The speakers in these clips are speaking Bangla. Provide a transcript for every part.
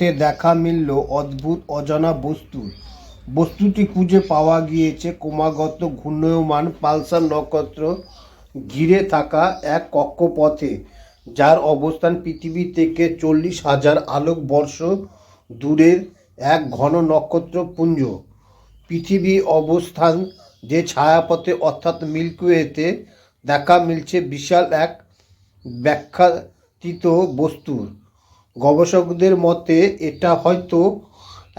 পথে দেখা মিলল অদ্ভুত অজানা বস্তু। বস্তুটি খুঁজে পাওয়া গিয়েছে ক্রমাগত ঘূর্ণায়মান পালসার নক্ষত্র ঘিরে থাকা এক কক্ষপথে, যার অবস্থান পৃথিবী থেকে চল্লিশ হাজার আলোকবর্ষ দূরের এক ঘন নক্ষত্রপুঞ্জ। পৃথিবী অবস্থান যে ছায়াপথে অর্থাৎ মিল্কওয়েতে দেখা মিলছে বিশাল এক ব্যাখ্যাতীত বস্তুর গবেষকদের মতে, এটা হয়তো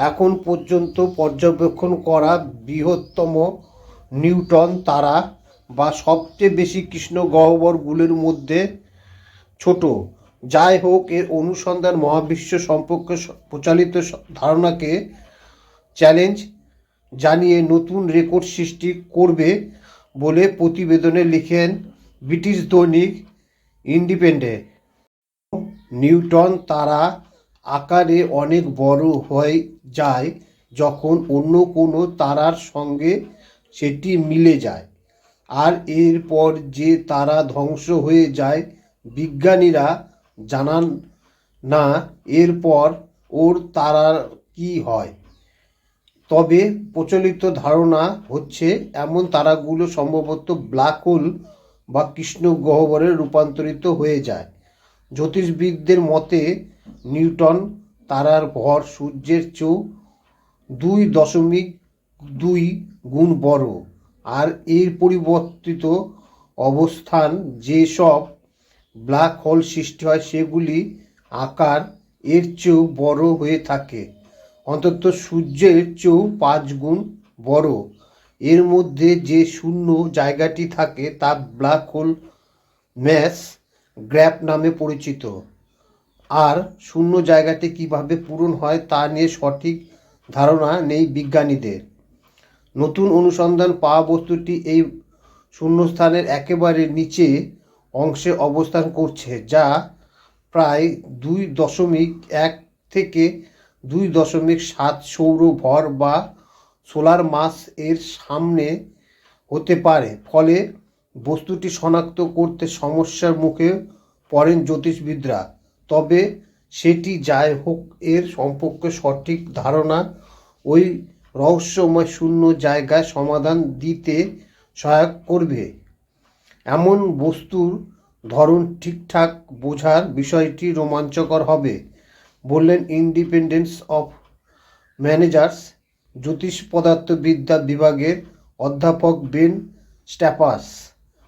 এখন পর্যন্ত পর্যবেক্ষণ করা বৃহত্তম নিউটন তারা বা সবচেয়ে বেশি কৃষ্ণ গহ্বরগুলির মধ্যে ছোট। যাই হোক, এর অনুসন্ধান মহাবিশ্ব সম্পর্কে প্রচালিত ধারণাকে চ্যালেঞ্জ জানিয়ে নতুন রেকর্ড সৃষ্টি করবে বলে প্রতিবেদনে লিখেন ব্রিটিশ দৈনিক ইন্ডিপেন্ডেন্ট। নিউটন তারা আকারে অনেক বড় হয়ে যায় যখন অন্য কোনো তারার সঙ্গে সেটি মিলে যায়। আর এরপর যে তারা ধ্বংস হয়ে যায়, বিজ্ঞানীরা জানান, না, এরপর ওর তারার কি হয়? তবে প্রচলিত ধারণা হচ্ছে, এমন তারাগুলো সম্ভবত ব্ল্যাক হোল বা কৃষ্ণ গহ্বরে রূপান্তরিত হয়ে যায়। জ্যোতিষবিদদের মতে, নিউটন তারার ভর সূর্যের চেয়েও দুই দশমিক দুই গুণ বড়। আর এর পরিবর্তিত অবস্থান যেসব ব্ল্যাক হোল সৃষ্টি হয়, সেগুলি আকার এর চেয়েও বড় হয়ে থাকে। অন্তত সূর্যের চেয়েও পাঁচ গুণ বড়। এর মধ্যে যে শূন্য জায়গাটি থাকে, তা ব্ল্যাক হোল ম্যাস গ্র্যাপ নামে পরিচিত। আর শূন্য জায়গাটি কীভাবে পূরণ হয় তা নিয়ে সঠিক ধারণা নেই বিজ্ঞানীদের। নতুন অনুসন্ধান পাওয়া বস্তুটি এই শূন্যস্থানের একেবারে নিচে অংশে অবস্থান করছে, যা প্রায় দুই দশমিক এক থেকে দুই দশমিক সাত সৌর ভর বা সোলার মাস এর সামনে হতে পারে। ফলে বস্তুটি শনাক্ত করতে সমস্যার মুখে পড়েন জ্যোতিষবিদরা। তবে সেটি যাই হোক এর সম্পর্কে সঠিক ধারণা ওই রহস্যময় শূন্য জায়গায় সমাধান দিতে সহায়ক করবে। এমন বস্তুর ধরন ঠিকঠাক বোঝার বিষয়টি রোমাঞ্চকর হবে, বললেন ইন্ডিপেন্ডেন্স অফ ম্যানেজার্স জ্যোতিষ পদার্থবিদ্যা বিভাগের অধ্যাপক বেন স্ট্যাপাস।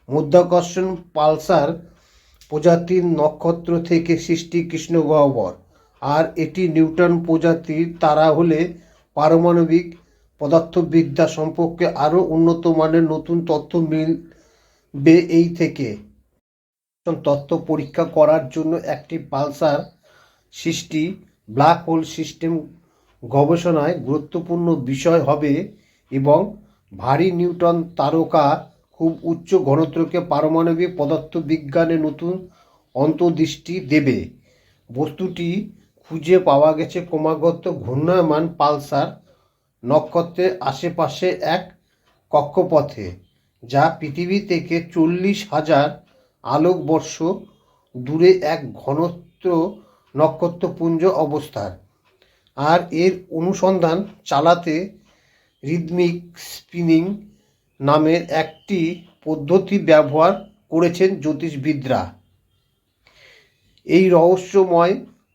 মধ্যাকর্ষণ পালসার প্রজাতির নক্ষত্র থেকে সৃষ্টি কৃষ্ণ গহ্বর আর এটি নিউটন প্রজাতির তারা হলে পারমাণবিক পদার্থবিদ্যা সম্পর্কে আরও উন্নত মানের নতুন তথ্য মিলবে এই থেকে। তত্ত্ব পরীক্ষা করার জন্য একটি পালসার সৃষ্টি, ব্ল্যাক হোল সিস্টেম গবেষণায় গুরুত্বপূর্ণ বিষয় হবে এবং ভারী নিউটন তারকা খুব উচ্চ ঘনত্বকে পারমাণবিক পদার্থবিজ্ঞানে নতুন অন্তর্দৃষ্টি দেবে। বস্তুটি খুঁজে পাওয়া গেছে ক্রমাগত ঘূর্ণায়মান পালসার নক্ষত্রের আশেপাশে এক কক্ষপথে, যা পৃথিবী থেকে চল্লিশ হাজার আলোকবর্ষ দূরে এক ঘনত্ব নক্ষত্রপুঞ্জ অবস্থান আর এর অনুসন্ধান চালাতে রিদমিক স্পিনিং নামের একটি পদ্ধতি ব্যবহার করেছেন জ্যোতিষবিদরা। এই রহস্যময়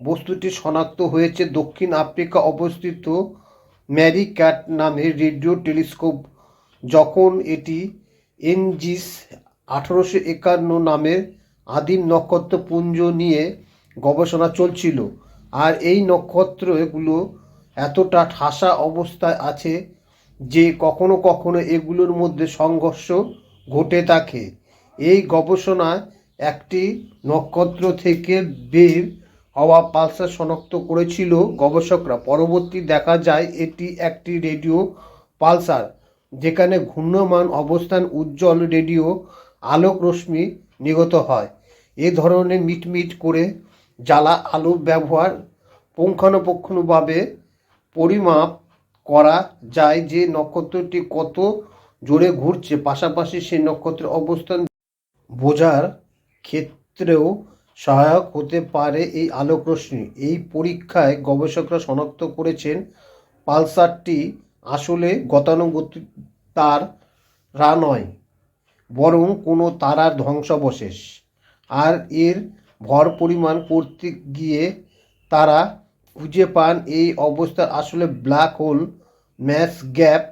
বস্তুটি শনাক্ত হয়েছে দক্ষিণ আফ্রিকা অবস্থিত ম্যারি ক্যাট নামের রেডিও টেলিস্কোপ, যখন এটি এনজিস আঠারোশো একান্ন নামের আদিম নক্ষত্রপুঞ্জ নিয়ে গবেষণা চলছিল। আর এই নক্ষত্রগুলো এতটা ঠাসা অবস্থায় আছে যে কখনো কখনো এগুলোর মধ্যে সংঘর্ষ ঘটে থাকে। এই গবেষণায় একটি নক্ষত্র থেকে বের হওয়া পালসার শনাক্ত করেছিল গবেষকরা। পরবর্তী দেখা যায় এটি একটি রেডিও পালসার, যেখানে ঘূর্ণমান অবস্থান উজ্জ্বল রেডিও আলোক রশ্মি নিগত হয়। এ ধরনের মিটমিট করে জ্বালা আলো ব্যবহার পুঙ্খানুপুঙ্খানুভাবে পরিমাপ করা যায় যে নক্ষত্রটি কত জোরে ঘুরছে, পাশাপাশি সেই নক্ষত্রের অবস্থান বোঝার ক্ষেত্রেও সহায়ক হতে পারে এই আলোকরশ্মি। এই পরীক্ষায় গবেষকরা শনাক্ত করেছেন, পালসারটি আসলে গতানুগতিক রা নয়, বরং কোনো তারার ধ্বংসাবশেষ। আর এর ভর পরিমাণ করতে গিয়ে তারা খুঁজে পান এই অবস্থার আসলে ব্ল্যাক হোল ম্যাস গ্যাপ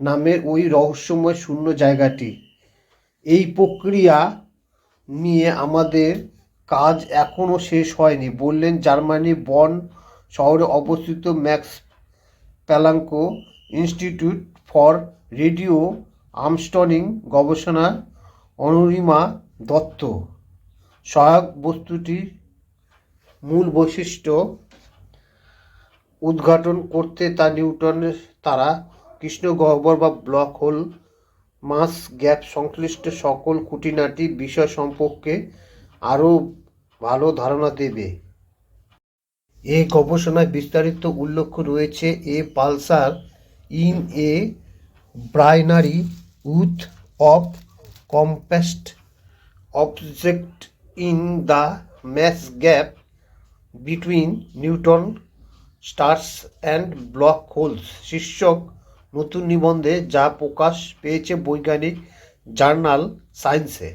নামের ওই রহস্যময় শূন্য জায়গাটি। এই প্রক্রিয়া নিয়ে আমাদের কাজ এখনও শেষ হয়নি, বললেন জার্মানি বন শহরে অবস্থিত Max Planck Institute for Radio Astronomy গবেষণা অনুরিমা দত্ত। সহায়ক বস্তুটির মূল বৈশিষ্ট্য উদ্ঘাটন করতে তা নিউটনের তারা কৃষ্ণগহ্বর বা ব্লক হোল, মাস গ্যাপ সংশ্লিষ্ট সকল খুঁটিনাটি বিষয় সম্পর্কে আরও ভালো ধারণা দেবে। এ গবেষণায় বিস্তারিত উল্লেখ রয়েছে a pulsar in a binary with of compact object in the mass gap between neutron stars and black holes শীর্ষক নতুন নিবন্ধে যা প্রকাশ পেয়েছে বৈজ্ঞানিক জার্নাল সায়েন্সে।